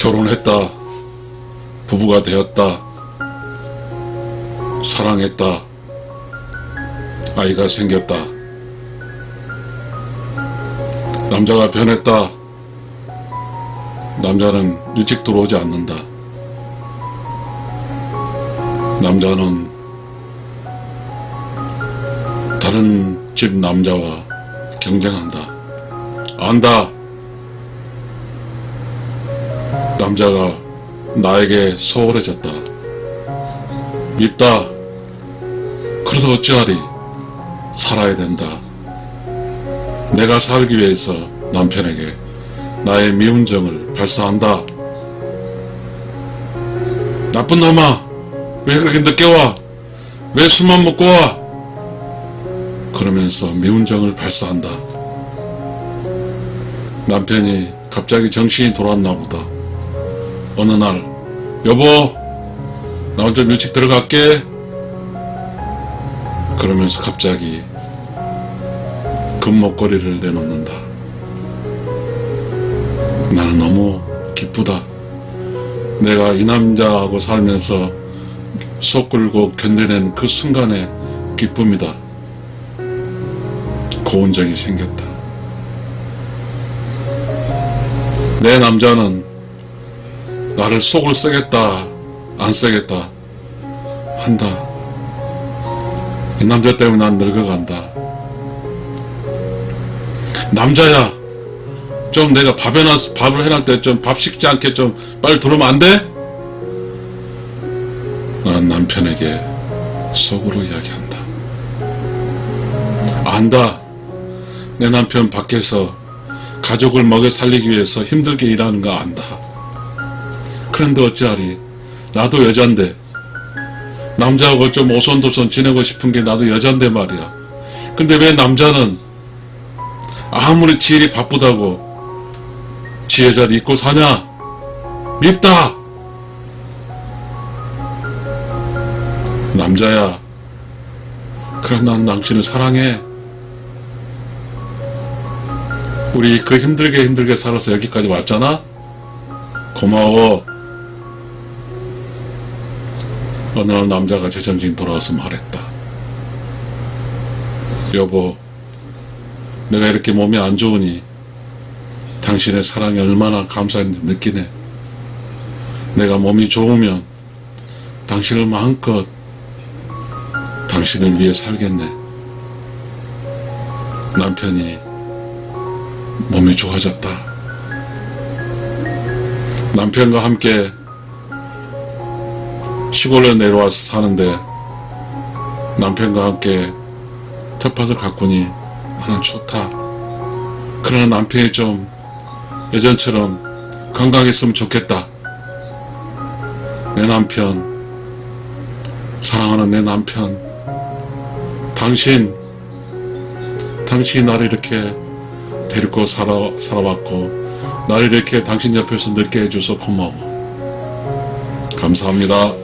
결혼했다. 부부가 되었다. 사랑했다. 아이가 생겼다. 남자가 변했다. 남자는 일찍 들어오지 않는다. 남자는 다른 집 남자와 경쟁한다. 안다. 남자가 나에게 소홀해졌다. 밉다. 그래서 어찌하리? 살아야 된다. 내가 살기 위해서 남편에게 나의 미운 정을 발사한다. 나쁜 놈아! 왜 그렇게 늦게 와? 왜 술만 먹고 와? 그러면서 미운 정을 발사한다. 남편이 갑자기 정신이 돌았나 보다. 어느 날, 여보, 나 혼자 일찍 들어갈게. 그러면서 갑자기 금목걸이를 내놓는다. 나는 너무 기쁘다. 내가 이 남자하고 살면서 속 끓고 견뎌낸 그 순간의 기쁨이다. 고운 정이 생겼다. 내 남자는 나를 속을 쓰겠다, 안 쓰겠다 한다. 이 남자 때문에 난 늙어간다. 남자야, 좀 내가 밥 해놨, 밥을 해놨을 때좀 밥 식지 않게 좀 빨리 들어오면 안 돼? 난 남편에게 속으로 이야기한다. 안다. 내 남편 밖에서 가족을 먹여 살리기 위해서 힘들게 일하는 거 안다. 그런데 어찌하리? 나도 여잔데. 남자하고 좀 오손도손 지내고 싶은 게 나도 여잔데 말이야. 근데 왜 남자는 아무리 지일이 바쁘다고 지 여자를 잊고 사냐? 밉다! 남자야. 그래, 난 당신을 사랑해. 우리 그 힘들게 힘들게 살아서 여기까지 왔잖아? 고마워. 어느 날 남자가 재정신 돌아와서 말했다. 여보, 내가 이렇게 몸이 안 좋으니 당신의 사랑이 얼마나 감사한지 느끼네. 내가 몸이 좋으면 당신을 마음껏 당신을 위해 살겠네. 남편이 몸이 좋아졌다. 남편과 함께 시골에 내려와서 사는데 남편과 함께 텃밭을 가꾸니 나는 좋다. 그러나 남편이 좀 예전처럼 건강했으면 좋겠다. 내 남편, 사랑하는 내 남편, 당신, 당신이 나를 이렇게 데리고 살아, 살아왔고, 나를 이렇게 당신 옆에서 늙게 해줘서 고마워. 감사합니다.